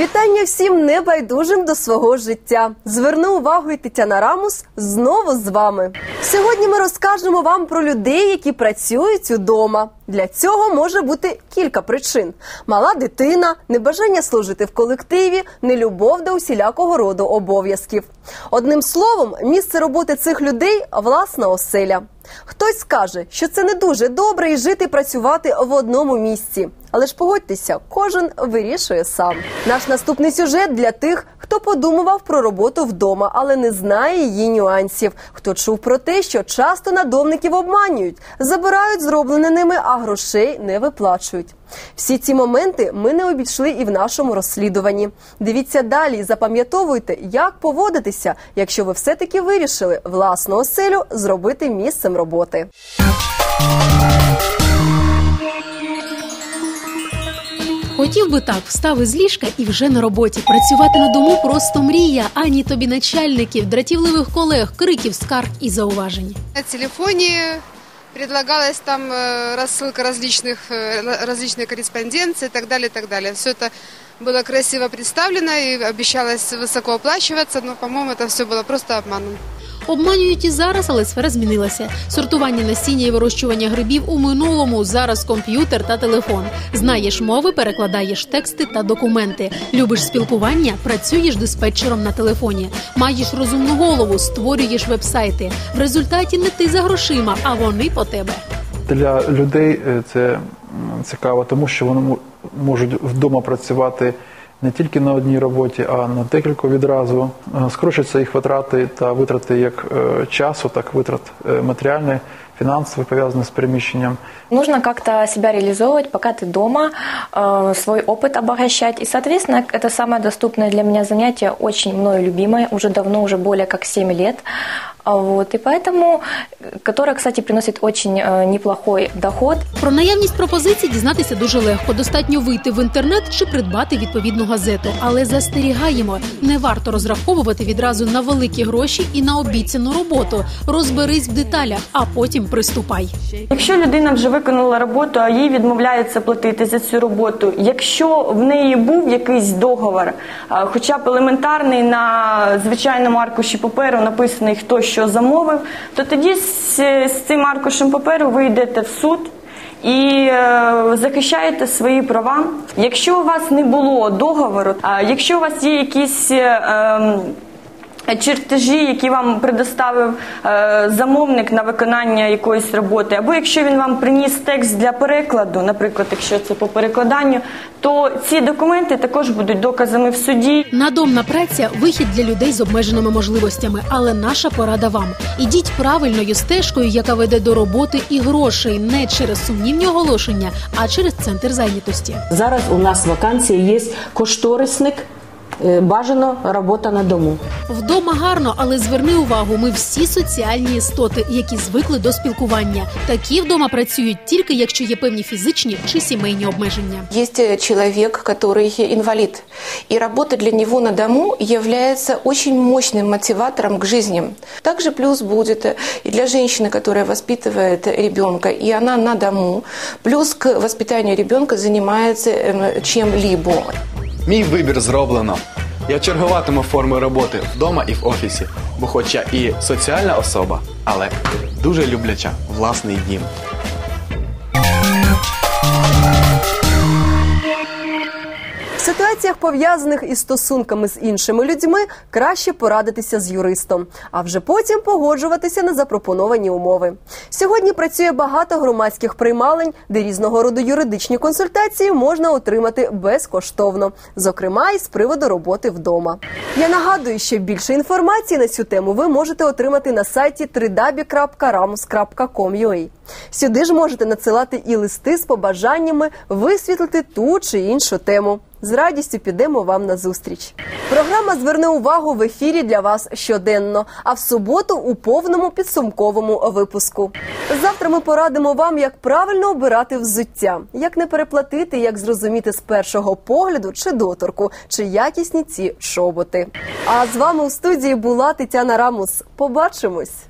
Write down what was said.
Вітання всім небайдужим до свого життя. Зверну увагу і Тетяна Рамус знову з вами. Сьогодні ми розкажемо вам про людей, які працюють удома. Для цього може бути кілька причин: мала дитина, небажання служити в колективі, нелюбов до усілякого роду обов'язків. Одним словом, місце роботи цих людей власна оселя. Хтось скаже, що це не дуже добре і жити працювати в одному місці. Але ж погодьтеся, кожен вирішує сам. Наш наступний сюжет для тих, хто подумував про роботу вдома, але не знає її нюансів. Хто чув про те, що часто надомників обманюють, забирають зроблене ними, а грошей не виплачують. Всі ці моменти ми не обійшли і в нашому розслідуванні. Дивіться далі і запам'ятовуйте, як поводитися, якщо ви все-таки вирішили власну оселю зробити місцем роботи. Хотів би так, встав із ліжка і вже на роботі. Працювати на дому просто мрія. Ані тобі начальників, дратівливих колег, криків, скарг і зауважень. На телефоне предлагалась там э, рассылка различных, э, различной корреспонденции и так далее, и так далее. Все это было красиво представлено и обещалось высоко оплачиваться, но, по-моему, это все было просто обманом. Обманюють і зараз, але сфера змінилася. Сортування насіння і вирощування грибів у минулому. Зараз комп'ютер та телефон. Знаєш мови, перекладаєш тексти та документи. Любиш спілкування, працюєш диспетчером на телефоні. Маєш розумну голову, створюєш вебсайти. В результаті не ти за грошима, а вони по тебе. Для людей е, це цікаво, тому що вони можуть вдома працювати не тільки на одній роботі, а на декілька відразу. Е, Скорочуються їх витрати та витрати як е, часу, так витрат е, матеріальних, фінансових, пов'язаних з переміщенням. Нужно как-то себя реализовывать, пока ты дома, э, свой опыт обогащать. И, соответственно, это самое доступное для меня занятие, очень мною любимое, уже давно, уже более как 7 лет. А Вот, и поэтому, э, которое, кстати, приносит очень э, неплохой доход. Про наявність пропозицій дізнатися дуже легко. Достатньо вийти в інтернет чи придбати відповідну газету. Але застерігаємо, не варто розраховувати відразу на великі гроші і на обіцяну роботу. Розберись в деталях, а потім приступай. Якщо людина вже виконала роботу, а їй відмовляється платити за цю роботу, якщо в неї був якийсь договор, хоча б елементарний на звичайному аркуші паперу написаний хто що замовив, то тоді з, з цим аркушем паперу ви йдете в суд. І е, захищаєте свої права. Якщо у вас не було договору, а якщо у вас є якісь е, ем, чертежі, які вам предоставив е, замовник на виконання якоїсь роботи, або якщо він вам приніс текст для перекладу, наприклад, якщо це по перекладанню, то ці документи також будуть доказами в суді. Надомна праця вихід для людей з обмеженими можливостями. Але наша порада вам: ідіть правильною стежкою, яка веде до роботи і грошей, не через сумнівні оголошення, а через центр зайнятості. Зараз у нас вакансія є кошторисник, бажано робота на дому. Вдома гарно, але зверни увагу, ми всі соціальні істоти, які звикли до спілкування. Такі вдома працюють тільки якщо є певні фізичні чи сімейні обмеження. Есть э, человек, который инвалид, и работа для него на дому является очень мощным мотиватором к жизни. Также плюс будет э, и для женщины, которая воспитывает ребенка, и она на дому, плюс к воспитанию ребенка занимается эм, чем-либо. Мій вибір зроблено. Я чергуватиму форми роботи вдома і в офісі, бо хоч я і соціальна особа, але дуже любляча власний дім. В ситуаціях, пов'язаних із стосунками з іншими людьми, краще порадитися з юристом, а вже потім погоджуватися на запропоновані умови. Сьогодні працює багато громадських приймалень, де різного роду юридичні консультації можна отримати безкоштовно, зокрема і з приводу роботи вдома. Я нагадую, що більше інформації на цю тему ви можете отримати на сайті www.ramus.com.ua. Сюди ж можете надсилати і листи з побажаннями висвітлити ту чи іншу тему. З радістю підемо вам на зустріч. Програма зверне увагу в ефірі для вас щоденно, а в суботу у повному підсумковому випуску. Завтра ми порадимо вам, як правильно обирати взуття, як не переплатити, як зрозуміти з першого погляду чи доторку, чи якісні ці чоботи. А з вами у студії була Тетяна Рамус. Побачимось.